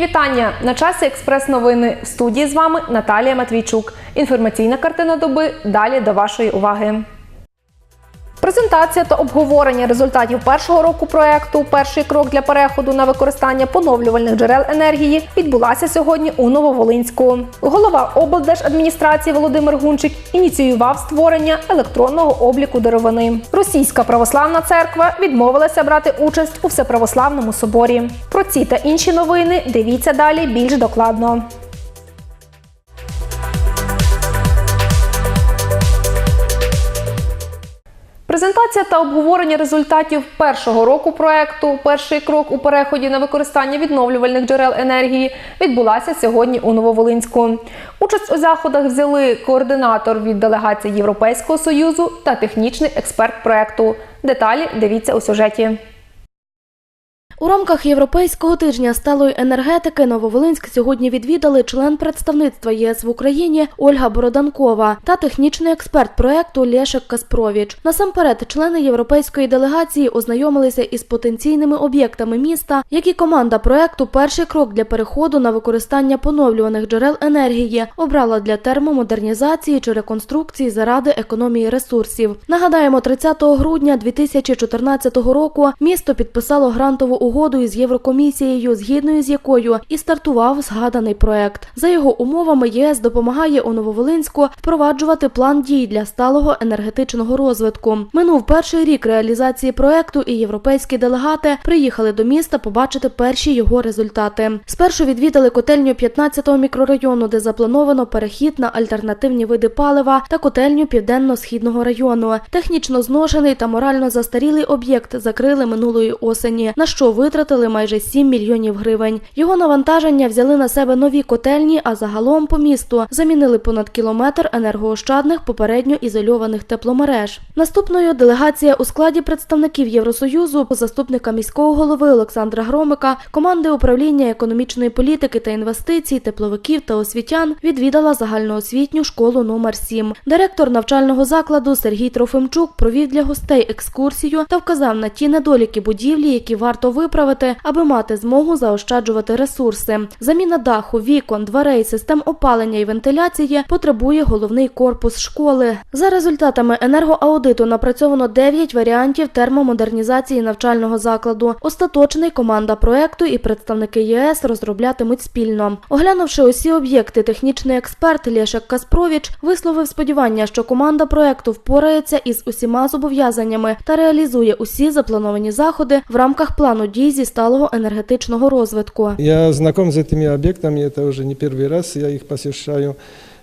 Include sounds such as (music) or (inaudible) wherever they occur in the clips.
вітання! На часі експрес-новини в студії з вами Наталія Матвійчук. Інформаційна картина доби далі до вашої уваги. Презентація та обговорення результатів першого року проекту Перший крок для переходу на використання поновлювальних джерел енергії відбулася сьогодні у Нововолинську. Голова облдержадміністрації Володимир Гунчик ініціював створення електронного обліку деревини. Російська православна церква відмовилася брати участь у всеправославному соборі. Про ці та інші новини дивіться далі більш докладно. Презентація та обговорення результатів першого року проекту Перший крок у переході на використання відновлювальних джерел енергії відбулася сьогодні у Нововолинську. Участь у заходах взяли координатор від делегації Європейського союзу та технічний експерт проекту. Деталі дивіться у сюжеті. У рамках Європейського тижня сталої енергетики Нововолинськ сьогодні відвідали член представництва ЄС в Україні Ольга Бороданкова та технічний експерт проекту Лєшек Каспровіч. Насамперед, члени європейської делегації ознайомилися із потенційними об'єктами міста, які команда проекту Перший крок для переходу на використання поновлюваних джерел енергії обрала для термомодернізації чи реконструкції заради економії ресурсів. Нагадаємо, 30 грудня 2014 року місто підписало грантову угоду із Єврокомісією, згідно з якою і стартував згаданий проект. За його умовами, ЄС допомагає у Нововолинську впроваджувати план дій для сталого енергетичного розвитку. Минув перший рік реалізації проекту, і європейські делегати приїхали до міста побачити перші його результати. Спершу відвідали котельню 15-го мікрорайону, де заплановано перехід на альтернативні види палива та котельню південно-східного району. Технічно зношений та морально застарілий об'єкт закрили минулої осені, на що витратили майже 7 мільйонів гривень. Його навантаження взяли на себе нові котельні, а загалом по місту замінили понад кілометр енергоощадних попередньо ізольованих тепломереж. Наступною делегація у складі представників Євросоюзу, заступника міського голови Олександра Громика, команди управління економічної політики та інвестицій, тепловиків та освітян відвідала загальноосвітню школу номер 7 Директор навчального закладу Сергій Трофимчук провів для гостей екскурсію та вказав на ті недоліки будівлі, які варто виправити, аби мати змогу заощаджувати ресурси. Заміна даху, вікон, дверей, систем опалення і вентиляції потребує головний корпус школи. За результатами енергоаудиту напрацьовано 9 варіантів термомодернізації навчального закладу. Остаточний команда проекту і представники ЄС розроблятимуть спільно. Оглянувши усі об'єкти, технічний експерт Лєшек Каспровіч висловив сподівання, що команда проекту впорається із усіма зобов'язаннями та реалізує усі заплановані заходи в рамках плану дій зі сталого енергетичного розвитку. Я знаком с этими объектами, это уже не первый раз, я их посещаю.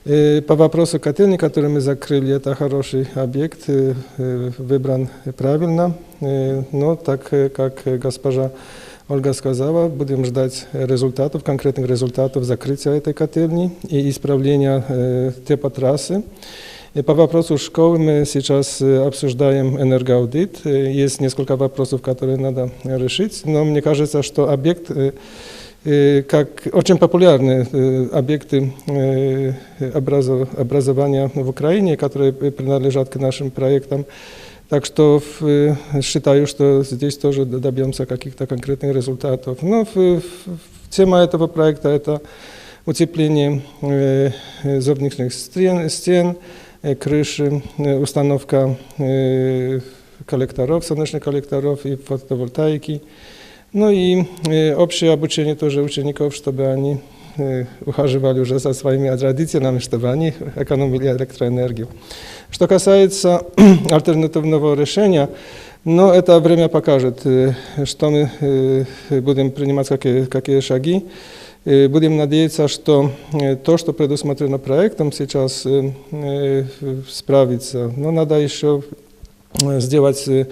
Э, По вопросу котельни, который мы закрыли, это хороший объект, э, э, выбран правильно, Э, но так э, как госпожа Ольга сказала, будем ждать результатов, конкретных результатов закрытия этой котельни и исправления э, теплотрассы. И по вопросу школы мы сейчас э, обсуждаем энергоаудит. Э, Есть несколько вопросов, которые надо решить, но мне кажется, что объект, э, э, как очень популярные э, объекты э, образов- образования в Украине, которые принадлежат к нашим проектам, так что э, считаю, что здесь тоже добьемся каких-то конкретных результатов. Но в- в- тема этого проекта – это утепление э, э, зорничных стен, стен, э, крыши, э, установка э, коллекторов, солнечных коллекторов и фотовольтаики. Ну и э, общее обучение тоже учеников, чтобы они э, ухаживали уже за своими родителями, чтобы они экономили электроэнергию. Что касается (clears throat) альтернативного решения, но это время покажет, э, что мы э, будем принимать, какие, какие шаги. Э, Будем надеяться, что э, то, что предусмотрено проектом, сейчас э, э, справится. Но надо еще э, сделать э,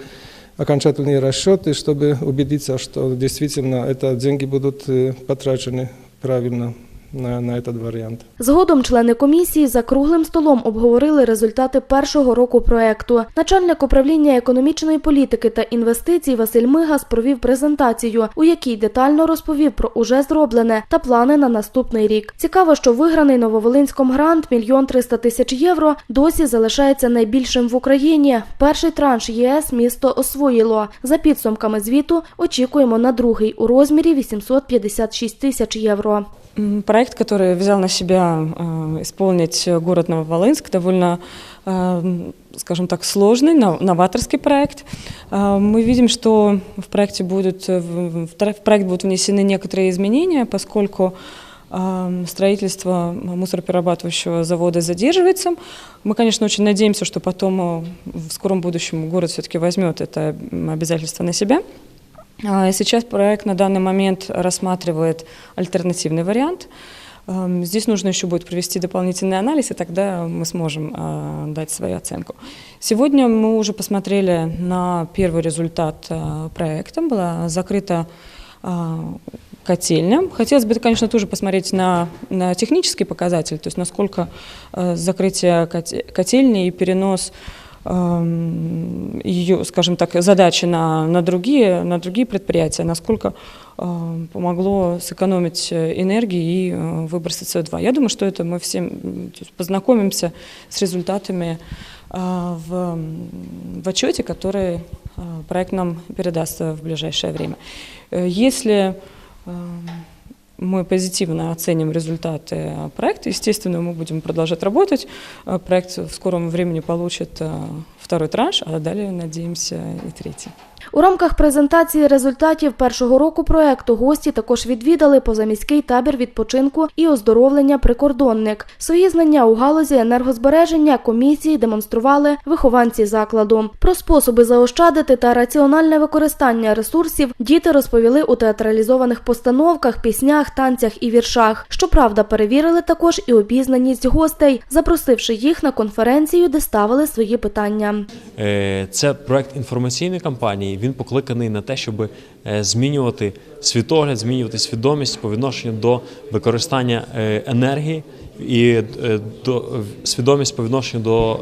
окончательные расчеты, чтобы убедиться, что действительно это деньги будут э, потрачены правильно на, на этот вариант. Згодом члени комісії за круглим столом обговорили результати першого року проекту. Начальник управління економічної політики та інвестицій Василь Мигас провів презентацію, у якій детально розповів про уже зроблене та плани на наступний рік. Цікаво, що виграний Нововолинськом грант мільйон триста тисяч євро досі залишається найбільшим в Україні. Перший транш єС місто освоїло. За підсумками звіту очікуємо на другий у розмірі 856 тисяч євро. Проект, который взял на себя э, исполнить город Нововолынск, довольно, э, скажем так, сложный, нов- новаторский проект. Э, Мы видим, что в проекте будут, в проект будут внесены некоторые изменения, поскольку строительство мусороперерабатывающего завода задерживается. Мы, конечно, очень надеемся, что потом в скором будущем город все-таки возьмет это обязательство на себя. А, Сейчас проект на данный момент рассматривает альтернативный вариант. Эм, Здесь нужно еще будет провести дополнительный анализ, и тогда мы сможем а, дать свою оценку. Сегодня мы уже посмотрели на первый результат а, проекта. Была закрыта а, котельня. Хотелось бы, конечно, тоже посмотреть на, на технические показатели, то есть насколько э, закрытие коте- котельни и перенос эм, ее, скажем так, задачи на, на, другие, на другие предприятия, насколько э, помогло сэкономить э, энергии и э, выбросить СО2. Я думаю, что это мы всем м, то есть познакомимся с результатами э, в, м, в отчете, который э, проект нам передаст э, в ближайшее время. Э, Если э, мы позитивно оценим результаты э, проекта. Естественно, мы будем продолжать работать. Э, Проект в скором времени получит э, второй транш, а далее, надеемся, и третий. У рамках презентації результатів першого року проекту гості також відвідали позаміський табір відпочинку і оздоровлення прикордонник. Свої знання у галузі енергозбереження комісії демонстрували вихованці закладу. Про способи заощадити та раціональне використання ресурсів діти розповіли у театралізованих постановках, піснях, танцях і віршах. Щоправда, перевірили також і обізнаність гостей, запросивши їх на конференцію, де ставили свої питання. Е, Це проект інформаційної кампанії. Він покликаний на те, щоб е, змінювати світогляд, змінювати свідомість по відношенню до використання е, енергії і е, до свідомість по відношенню до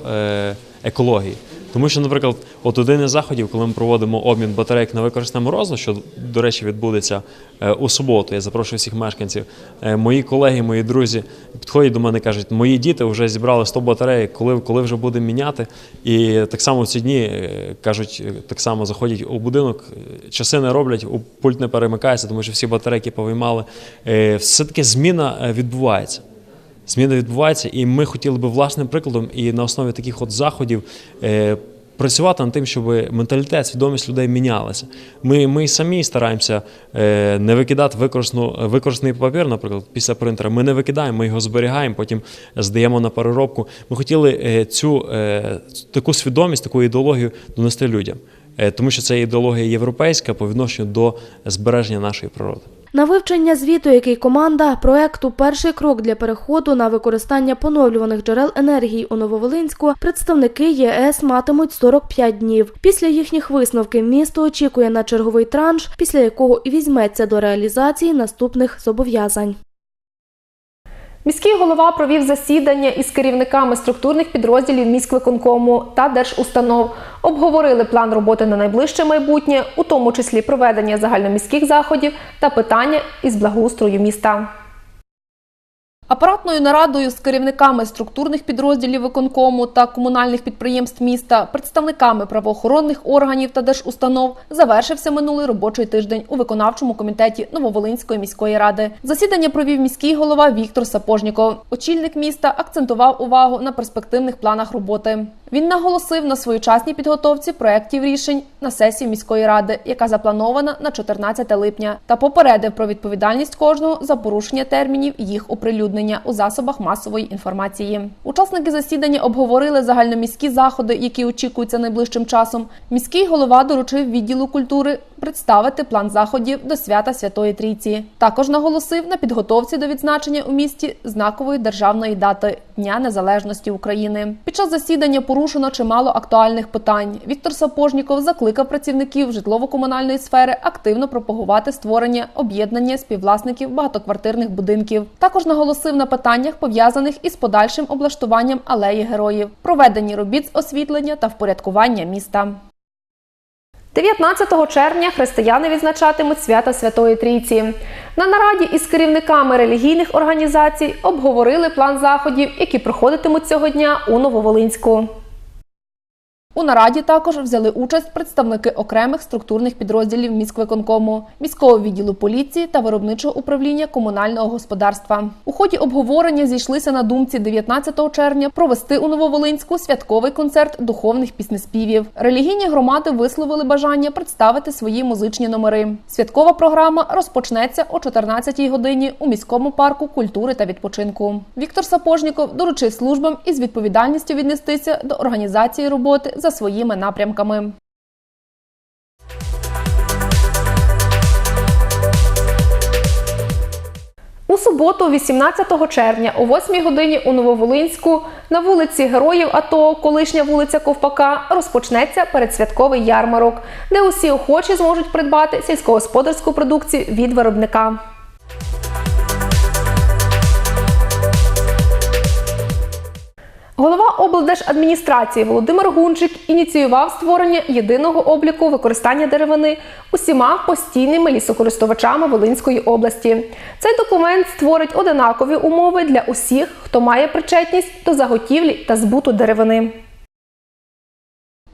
екології. Тому що, наприклад, от один із заходів, коли ми проводимо обмін батарейок на використане морозиво, що, до речі, відбудеться е, у суботу, я запрошую всіх мешканців. Е, Мої колеги, мої друзі підходять до мене і кажуть, мої діти вже зібрали 100 батарейок, коли, коли вже будемо міняти. І так само в ці дні е, кажуть, так само заходять у будинок, часи не роблять, у пульт не перемикається, тому що всі батарейки повиймали. Е, Все-таки зміна відбувається. Зміна відбувається, і ми хотіли би власним прикладом і на основі таких от заходів е, працювати над тим, щоб менталітет, свідомість людей мінялася. Ми, ми самі стараємося е, не викидати використаний папір, наприклад, після принтера. Ми не викидаємо, ми його зберігаємо, потім здаємо на переробку. Ми хотіли е, цю таку свідомість, таку ідеологію донести людям, тому що це ідеологія європейська по відношенню до збереження нашої природи. На вивчення звіту, який команда проекту Перший крок для переходу на використання поновлюваних джерел енергії у Нововолинську представники ЄС матимуть 45 днів. Після їхніх висновків місто очікує на черговий транш, після якого і візьметься до реалізації наступних зобов'язань. Міський голова провів засідання із керівниками структурних підрозділів міськвиконкому та держустанов. Обговорили план роботи на найближче майбутнє, у тому числі проведення загальноміських заходів та питання із благоустрою міста. Апаратною нарадою з керівниками структурних підрозділів виконкому та комунальних підприємств міста, представниками правоохоронних органів та держустанов завершився минулий робочий тиждень у виконавчому комітеті Нововолинської міської ради. Засідання провів міський голова Віктор Сапожніков. Очільник міста акцентував увагу на перспективних планах роботи. Він наголосив на своєчасній підготовці проєктів рішень на сесії міської ради, яка запланована на 14 липня, та попередив про відповідальність кожного за порушення термінів їх оприлюднення у засобах масової інформації. Учасники засідання обговорили загальноміські заходи, які очікуються найближчим часом. Міський голова доручив відділу культури представити план заходів до свята Святої Трійці. Також наголосив на підготовці до відзначення у місті знакової державної дати Дня Незалежності України. Під час засідання порушення порушено чимало актуальних питань. Віктор Сапожніков закликав працівників житлово-комунальної сфери активно пропагувати створення об'єднання співвласників багатоквартирних будинків. Також наголосив на питаннях, пов'язаних із подальшим облаштуванням алеї героїв, проведенні робіт з освітлення та впорядкування міста. 19 червня християни відзначатимуть свята Святої Трійці. На нараді із керівниками релігійних організацій обговорили план заходів, які проходитимуть цього дня у Нововолинську. У нараді також взяли участь представники окремих структурних підрозділів міськвиконкому, міського відділу поліції та виробничого управління комунального господарства. У ході обговорення зійшлися на думці 19 червня провести у Нововолинську святковий концерт духовних піснеспівів. Релігійні громади висловили бажання представити свої музичні номери. Святкова програма розпочнеться о 14 годині у міському парку культури та відпочинку. Віктор Сапожніков доручив службам із відповідальністю віднестися до організації роботи за своїми напрямками. У суботу, 18 червня, о 8 годині у Нововолинську на вулиці Героїв АТО, колишня вулиця Ковпака, розпочнеться передсвятковий ярмарок, де усі охочі зможуть придбати сільськогосподарську продукцію від виробника. Голова облдержадміністрації Володимир Гунчик ініціював створення єдиного обліку використання деревини усіма постійними лісокористувачами Волинської області. Цей документ створить одинакові умови для усіх, хто має причетність до заготівлі та збуту деревини.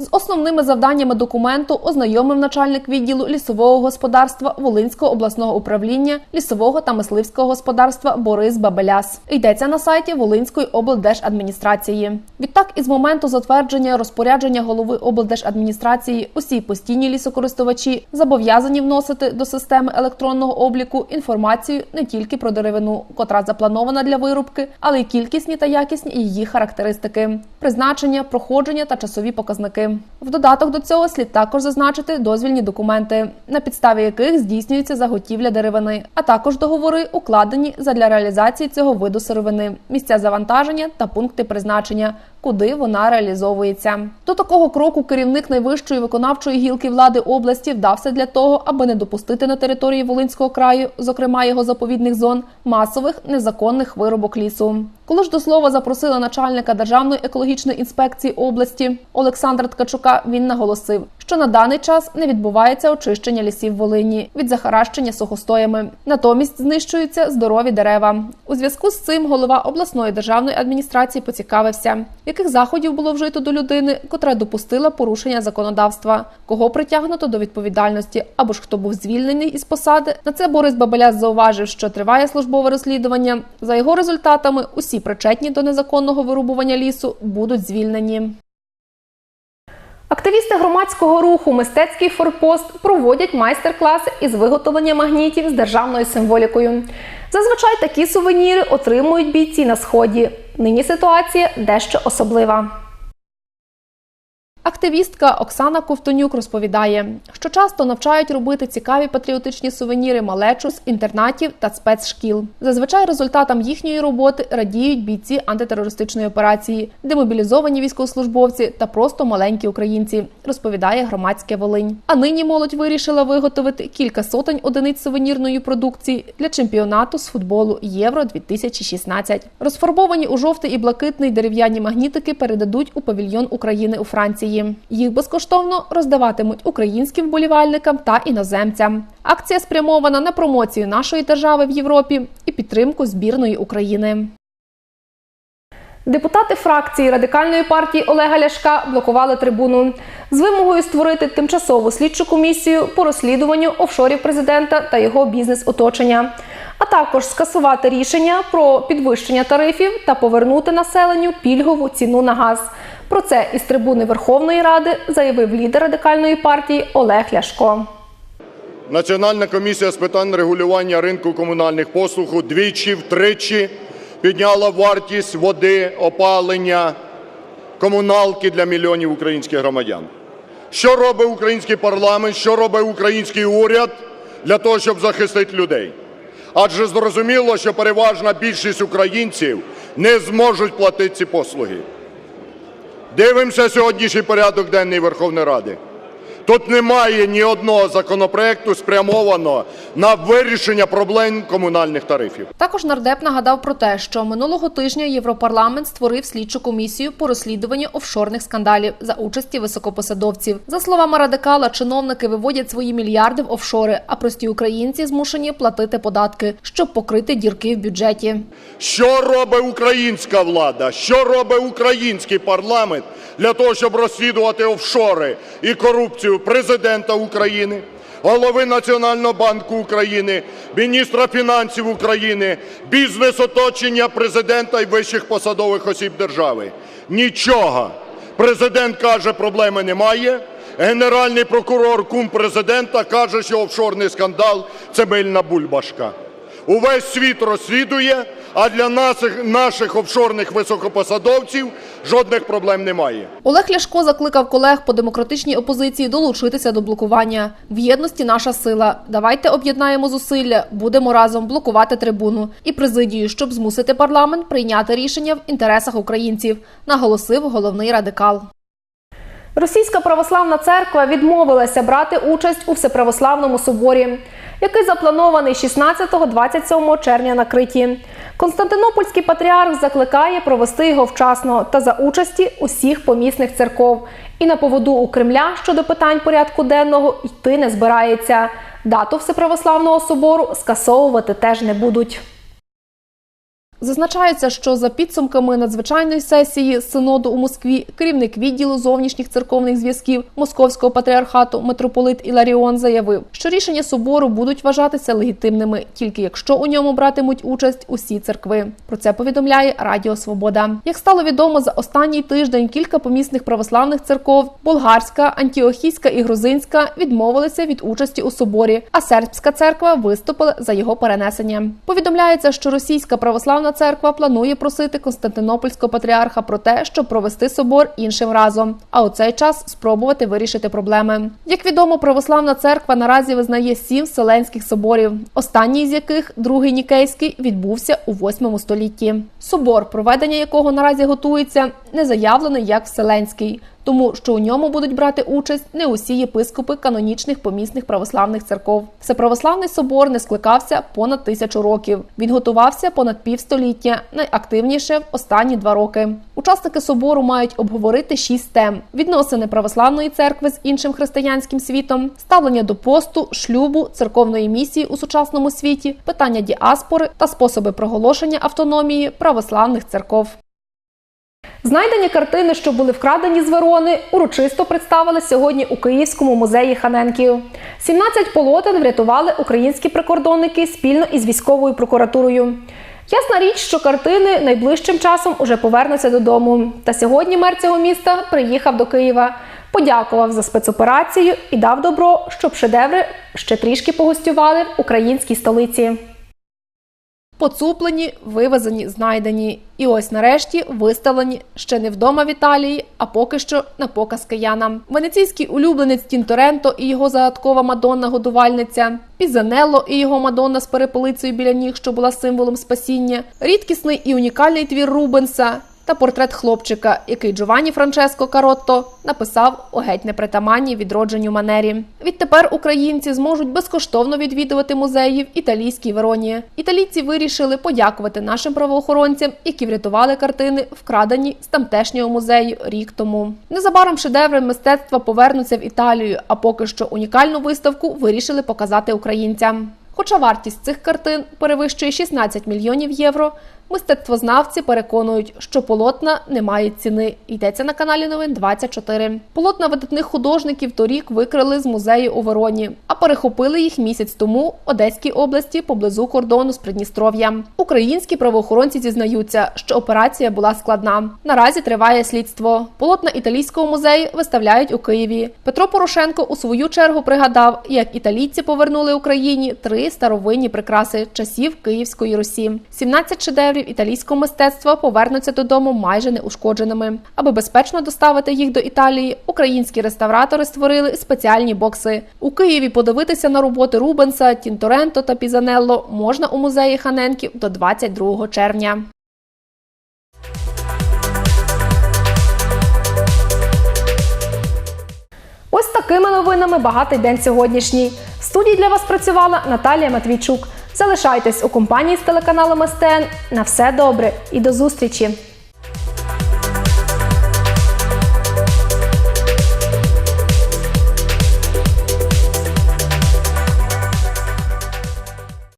З основними завданнями документу ознайомив начальник відділу лісового господарства Волинського обласного управління лісового та мисливського господарства Борис Бабеляс. Йдеться на сайті Волинської облдержадміністрації. Відтак, із моменту затвердження розпорядження голови облдержадміністрації усі постійні лісокористувачі зобов'язані вносити до системи електронного обліку інформацію не тільки про деревину, котра запланована для вирубки, але й кількісні та якісні її характеристики, призначення, проходження та часові показники. В додаток до цього слід також зазначити дозвільні документи, на підставі яких здійснюється заготівля деревини, а також договори, укладені задля реалізації цього виду сировини, місця завантаження та пункти призначення, куди вона реалізовується. До такого кроку керівник найвищої виконавчої гілки влади області вдався для того, аби не допустити на території Волинського краю, зокрема його заповідних зон, масових незаконних вирубок лісу. Коли ж до слова запросили начальника Державної екологічної інспекції області Олександра Ткачука, він наголосив, що на даний час не відбувається очищення лісів Волині від захаращення сухостоями. Натомість знищуються здорові дерева. У зв'язку з цим голова обласної державної адміністрації поцікавився, яких заходів було вжито до людини, котра допустила порушення законодавства, кого притягнуто до відповідальності або ж хто був звільнений із посади. На це Борис Бабеляс зауважив, що триває службове розслідування. За його результатами усі причетні до незаконного вирубування лісу будуть звільнені. Активісти громадського руху Мистецький форпост проводять майстер-класи із виготовлення магнітів з державною символікою. Зазвичай такі сувеніри отримують бійці на сході. Нині ситуація дещо особлива. Активістка Оксана Ковтонюк розповідає, що часто навчають робити цікаві патріотичні сувеніри малечу з інтернатів та спецшкіл. Зазвичай результатам їхньої роботи радіють бійці антитерористичної операції, демобілізовані військовослужбовці та просто маленькі українці, розповідає громадське Волинь. А нині молодь вирішила виготовити кілька сотень одиниць сувенірної продукції для чемпіонату з футболу Євро 2016 Розфарбовані у жовтий і блакитний дерев'яні магнітики передадуть у павільйон України у Франції. Їх безкоштовно роздаватимуть українським вболівальникам та іноземцям. Акція спрямована на промоцію нашої держави в Європі і підтримку збірної України. Депутати фракції радикальної партії Олега Ляшка блокували трибуну з вимогою створити тимчасову слідчу комісію по розслідуванню офшорів президента та його бізнес-оточення, а також скасувати рішення про підвищення тарифів та повернути населенню пільгову ціну на газ. Про це із трибуни Верховної Ради заявив лідер радикальної партії Олег Ляшко. Національна комісія з питань регулювання ринку комунальних послуг удвічі, втричі підняла вартість води, опалення, комуналки для мільйонів українських громадян. Що робить український парламент, що робить український уряд для того, щоб захистити людей? Адже зрозуміло, що переважна більшість українців не зможуть платити ці послуги. Дивимося сьогоднішній порядок денний Верховної Ради. Тут немає ні одного законопроекту спрямованого на вирішення проблем комунальних тарифів. Також нардеп нагадав про те, що минулого тижня Європарламент створив слідчу комісію по розслідуванню офшорних скандалів за участі високопосадовців. За словами радикала, чиновники виводять свої мільярди в офшори, а прості українці змушені платити податки, щоб покрити дірки в бюджеті. Що робить українська влада? Що робить український парламент для того, щоб розслідувати офшори і корупцію президента України, голови Національного банку України, міністра фінансів України, бізнес-оточення президента і вищих посадових осіб держави? Нічого. Президент каже, проблеми немає. Генеральний прокурор, кум президента, каже, що офшорний скандал це мильна бульбашка. Увесь світ розслідує, а для наших, наших офшорних високопосадовців жодних проблем немає. Олег Ляшко закликав колег по демократичній опозиції долучитися до блокування. В єдності наша сила. Давайте об'єднаємо зусилля, будемо разом блокувати трибуну і президію, щоб змусити парламент прийняти рішення в інтересах українців, наголосив головний радикал. Російська православна церква відмовилася брати участь у всеправославному соборі, який запланований 16-27 червня на Криті. Константинопольський патріарх закликає провести його вчасно та за участі усіх помісних церков. І на поводу у Кремля щодо питань порядку денного йти не збирається. Дату всеправославного собору скасовувати теж не будуть. Зазначається, що за підсумками надзвичайної сесії синоду у Москві керівник відділу зовнішніх церковних зв'язків Московського патріархату митрополит Іларіон заявив, що рішення собору будуть вважатися легітимними, тільки якщо у ньому братимуть участь усі церкви. Про це повідомляє Радіо Свобода. Як стало відомо, за останній тиждень кілька помісних православних церков болгарська, антіохійська і грузинська відмовилися від участі у соборі, а сербська церква виступила за його перенесення. Повідомляється, що російська православна церква планує просити Константинопольського патріарха про те, щоб провести собор іншим разом, а у цей час спробувати вирішити проблеми. Як відомо, православна церква наразі визнає сім вселенських соборів, останній з яких другий нікейський відбувся у 8 столітті. Собор, проведення якого наразі готується, не заявлений як вселенський. Тому що у ньому будуть брати участь не усі єпископи канонічних помісних православних церков. Всеправославний собор не скликався понад тисячу років. Він готувався понад півстоліття, найактивніше в останні два роки. Учасники собору мають обговорити шість тем: відносини православної церкви з іншим християнським світом, ставлення до посту, шлюбу, церковної місії у сучасному світі, питання діаспори та способи проголошення автономії православних церков. Знайдені картини, що були вкрадені з Верони, урочисто представили сьогодні у Київському музеї Ханенків. 17 полотен врятували українські прикордонники спільно із військовою прокуратурою. Ясна річ, що картини найближчим часом уже повернуться додому. Та сьогодні мер цього міста приїхав до Києва, подякував за спецоперацію і дав добро, щоб шедеври ще трішки погостювали в українській столиці. Поцуплені, вивезені, знайдені. І ось нарешті виставлені ще не вдома в Італії, а поки що на показ киянам. Венеційський улюбленець Тінторенто і його загадкова Мадонна-годувальниця, Пізанелло і його Мадонна з перепелицею біля ніг, що була символом спасіння, рідкісний і унікальний твір Рубенса. Та портрет хлопчика, який Джованні Франческо Каротто написав у геть непритаманній відродженню манері. Відтепер українці зможуть безкоштовно відвідувати музеї в італійській Вероні. Італійці вирішили подякувати нашим правоохоронцям, які врятували картини, вкрадені з тамтешнього музею рік тому. Незабаром шедеври мистецтва повернуться в Італію, а поки що унікальну виставку вирішили показати українцям. Хоча вартість цих картин перевищує 16 мільйонів євро, мистецтвознавці переконують, що полотна не мають ціни. Йдеться на каналі Новин 24. Полотна видатних художників торік викрали з музею у Вороні, а перехопили їх місяць тому в Одеській області поблизу кордону з Придністров'ям. Українські правоохоронці зізнаються, що операція була складна. Наразі триває слідство. Полотна італійського музею виставляють у Києві. Петро Порошенко у свою чергу пригадав, як італійці повернули Україні три старовинні прикраси часів Київської Русі. 17 шедеврів італійського мистецтва повернуться додому майже неушкодженими. Аби безпечно доставити їх до Італії, українські реставратори створили спеціальні бокси. У Києві подивитися на роботи Рубенса, Тінторенто та Пізанелло можна у музеї Ханенків до 22 червня. Ось такими новинами багатий день сьогоднішній. В студії для вас працювала Наталія Матвійчук. Залишайтесь у компанії з телеканалом СТН. На все добре і до зустрічі!